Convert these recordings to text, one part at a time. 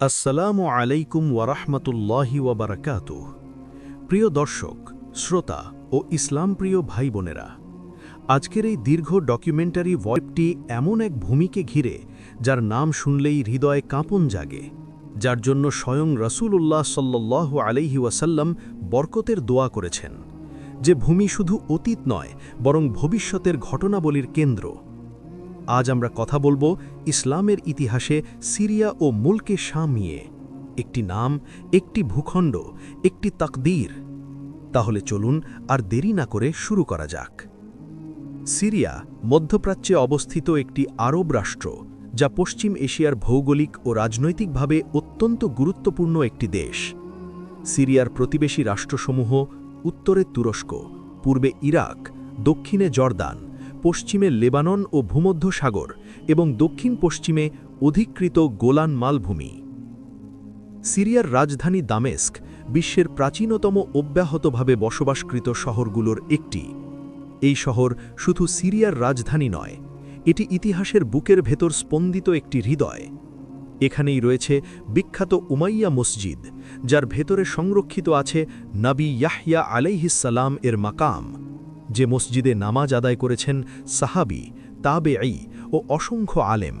আসসালামু আলাইকুম ওয়ারাহমাতুল্লাহি ওয়াবারাকাত প্রিয় দর্শক, শ্রোতা ও ইসলাম প্রিয় ভাই বোনেরা আজকের এই দীর্ঘ ডকুমেন্টারি ভয়েবটি এমন এক ভূমিকে ঘিরে, যার নাম শুনলেই হৃদয়ে কাঁপন জাগে, যার জন্য স্বয়ং রসুল্লাহ সাল্লাহ আলাইহি ওয়াসাল্লাম বরকতের দোয়া করেছেন, যে ভূমি শুধু অতীত নয়, বরং ভবিষ্যতের ঘটনাবলীর কেন্দ্র। আজ আমরা কথা বলব ইসলামের ইতিহাসে সিরিয়া ও মুলকে শাম নিয়ে। একটি নাম, একটি ভূখণ্ড, একটি তাকদীর। তাহলে চলুন আর দেরি না করে শুরু করা যাক। সিরিয়া মধ্যপ্রাচ্যে অবস্থিত একটি আরব রাষ্ট্র, যা পশ্চিম এশিয়ার ভৌগোলিক ও রাজনৈতিকভাবে অত্যন্ত গুরুত্বপূর্ণ একটি দেশ। সিরিয়ার প্রতিবেশী রাষ্ট্রসমূহ উত্তরে তুরস্ক, পূর্বে ইরাক, দক্ষিণে জর্দান পশ্চিমে লেবানন ও ভূমধ্য সাগর এবং দক্ষিণ পশ্চিমে অধিকৃত গোলান মালভূমি। সিরিয়ার রাজধানী দামেস্ক বিশ্বের প্রাচীনতম অব্যাহতভাবে বসবাসকৃত শহরগুলোর একটি। এই শহর শুধু সিরিয়ার রাজধানী নয়, এটি ইতিহাসের বুকের ভেতর স্পন্দিত একটি হৃদয়। এখানেই রয়েছে বিখ্যাত উমাইয়া মসজিদ, যার ভেতরে সংরক্ষিত আছে নাবি ইয়াহিয়া আলাইহিসাল্লাম এর মাকাম। যে মসজিদে নামাজ আদায় করেছেন সাহাবি তাবে ও অসংখ্য আলেম।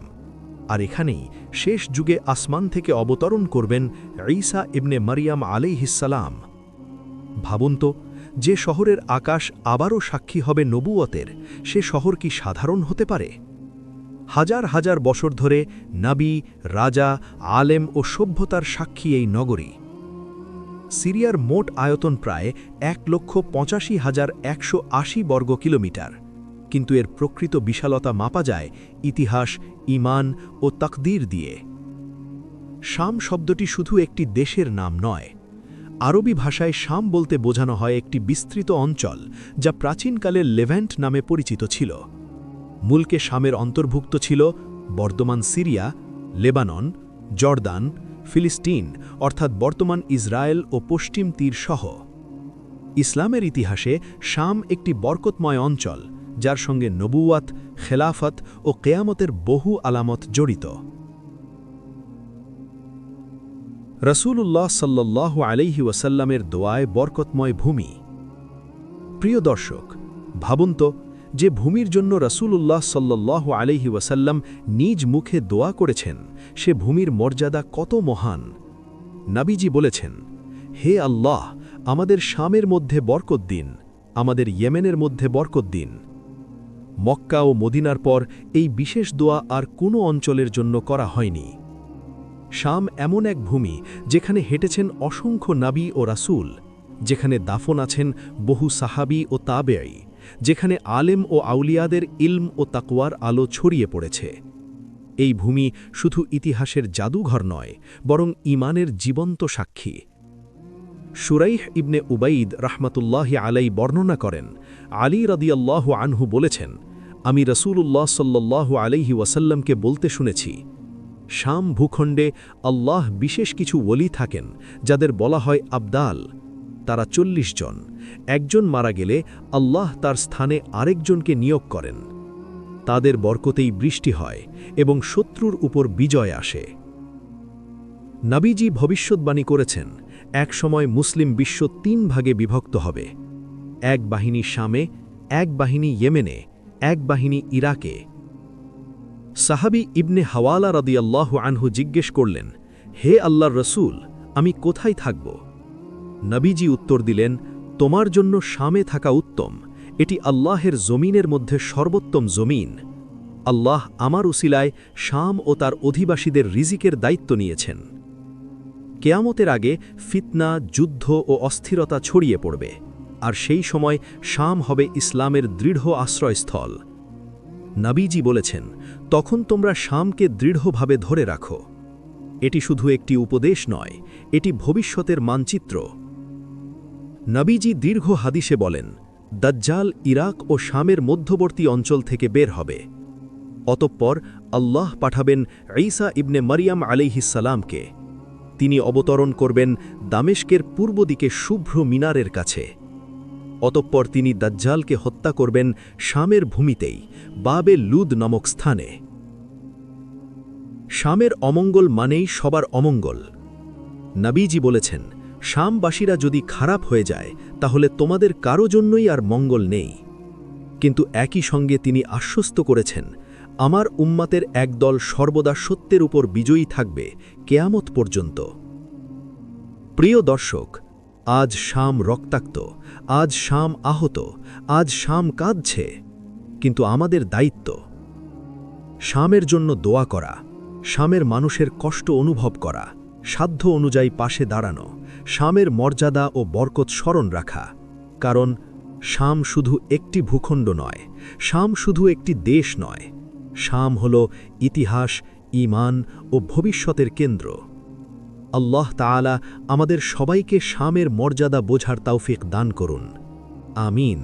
আর এখানেই শেষ যুগে আসমান থেকে অবতরণ করবেন ঈসা ইবনে মারিয়াম আলাইহিসালাম ভাবুন তো, যে শহরের আকাশ আবারও সাক্ষী হবে নবুয়তের সে শহর কি সাধারণ হতে পারে? হাজার হাজার বছর ধরে নাবি, রাজা, আলেম ও সভ্যতার সাক্ষী এই নগরী। সিরিয়ার মোট আয়তন প্রায় এক লক্ষ পঁচাশি হাজার একশো আশি বর্গ কিলোমিটার। কিন্তু এর প্রকৃত বিশালতা মাপা যায় ইতিহাস ইমান ও তাকদীর দিয়ে। শাম শব্দটি শুধু একটি দেশের নাম নয়। আরবি ভাষায় শাম বলতে বোঝানো হয় একটি বিস্তৃত অঞ্চল যা প্রাচীনকালের লেভেন্ট নামে পরিচিত ছিল। মুলকে শামের অন্তর্ভুক্ত ছিল বর্তমান সিরিয়া, লেবানন, জর্দান, ফিলিস্তিন অর্থাৎ বর্তমান ইসরায়েল ও পশ্চিম তীর সহ। ইসলামের ইতিহাসে শাম একটি বরকতময় অঞ্চল, যার সঙ্গে নবুয়াত খেলাফত ও কেয়ামতের বহু আলামত জড়িত। রসুল্লাহ সাল্লাহ আলাইহি ওয়াসাল্লামের দোয়ায় বরকতময় ভূমি। প্রিয় দর্শক, ভাবুন তো, যে ভূমির জন্য রসুল্লাহ সাল্লাহ আলহি ওয়াসাল্লাম নিজ মুখে দোয়া করেছেন, সে ভূমির মর্যাদা কত মহান। নাবিজি বলেছেন, হে আল্লাহ, আমাদের শামের মধ্যে বরকত দিন, আমাদের ইয়েমেনের মধ্যে বরকত দিন। মক্কা ও মদিনার পর এই বিশেষ দোয়া আর কোনো অঞ্চলের জন্য করা হয়নি। শাম এমন এক ভূমি যেখানে হেঁটেছেন অসংখ্য নাবি ও রাসুল, যেখানে দাফন আছেন বহু সাহাবি ও তাবেয়াই যেখানে আলেম ও আউলিয়াদের ইলম ও তাকওয়ার আলো ছড়িয়ে পড়েছে। এই ভূমি শুধু ইতিহাসের জাদুঘর নয়, বরং ইমানের জীবন্ত সাক্ষী। সুরাইহ ইবনে উবাইদ রাহমাতুল্লাহ আলাই বর্ণনা করেন, আলী রদিয়াল্লাহ আনহু বলেছেন, আমি রসুল্লাহ সাল্লাহ আলাইহি ওয়াসাল্লামকে বলতে শুনেছি, শাম ভূখণ্ডে আল্লাহ বিশেষ কিছু ওলি থাকেন, যাদের বলা হয় আবদাল। তারা চল্লিশ জন, একজন মারা গেলে আল্লাহ তার স্থানে আরেকজনকে নিয়োগ করেন। তাদের বরকতেই বৃষ্টি হয় এবং শত্রুর উপর বিজয় আসে। নাবিজি ভবিষ্যৎবাণী করেছেন, এক সময় মুসলিম বিশ্ব তিন ভাগে বিভক্ত হবে। এক বাহিনী শামে, এক বাহিনী ইয়েমেনে, এক বাহিনী ইরাকে। সাহাবি ইবনে হাওয়ালা রদিয়াল্লাহ আনহু জিজ্ঞেস করলেন, হে আল্লাহর রসুল, আমি কোথায় থাকব? নবীজি উত্তর দিলেন, তোমার জন্য শামে থাকা উত্তম। এটি আল্লাহের জমিনের মধ্যে সর্বোত্তম জমিন। আল্লাহ আমার উসিলায় শাম ও তার অধিবাসীদের রিজিকের দায়িত্ব নিয়েছেন। কেয়ামতের আগে ফিতনা, যুদ্ধ ও অস্থিরতা ছড়িয়ে পড়বে, আর সেই সময় শাম হবে ইসলামের দৃঢ় আশ্রয়স্থল। নাবিজি বলেছেন, তখন তোমরা শামকে দৃঢ়ভাবে ধরে রাখো। এটি শুধু একটি উপদেশ নয়, এটি ভবিষ্যতের মানচিত্র। নবীজি দীর্ঘ হাদিসে বলেন দাজ্জাল ইরাক ও শামের মধ্যবর্তী অঞ্চল থেকে বের হবে। অতঃপর আল্লাহ পাঠাবেন ঈসা ইবনে মারিয়াম আলিহিসালামকে তিনি অবতরণ করবেন দামেশকের পূর্ব দিকে শুভ্র মিনারের কাছে। অতঃপর তিনি দাজ্জালকে হত্যা করবেন শামের ভূমিতেই, বাবে লুদ নামক স্থানে। শামের অমঙ্গল মানেই সবার অমঙ্গল। নাবিজি বলেছেন শামবাসীরা যদি খারাপ হয়ে যায়, তাহলে তোমাদের কারও জন্যই আর মঙ্গল নেই। কিন্তু একই সঙ্গে তিনি আশ্বস্ত করেছেন, আমার উম্মাতের একদল সর্বদা সত্যের উপর বিজয়ী থাকবে কেয়ামত পর্যন্ত। প্রিয় দর্শক, আজ শাম রক্তাক্ত, আজ শাম আহত, আজ শাম কাঁদছে, কিন্তু আমাদের দায়িত্ব। শামের জন্য দোয়া করা, শামের মানুষের কষ্ট অনুভব করা, সাধ্য অনুযায়ী পাশে দাঁড়ানো। শামের মর্যাদা ও বরকত স্মরণ রাখা, কারণ শাম শুধু একটি ভূখণ্ড নয়, শাম শুধু একটি দেশ নয়, শাম হল ইতিহাস ইমান ও ভবিষ্যতের কেন্দ্র। আল্লাহ তালা আমাদের সবাইকে শামের মর্যাদা বোঝার তাওফিক দান করুন। আমিন।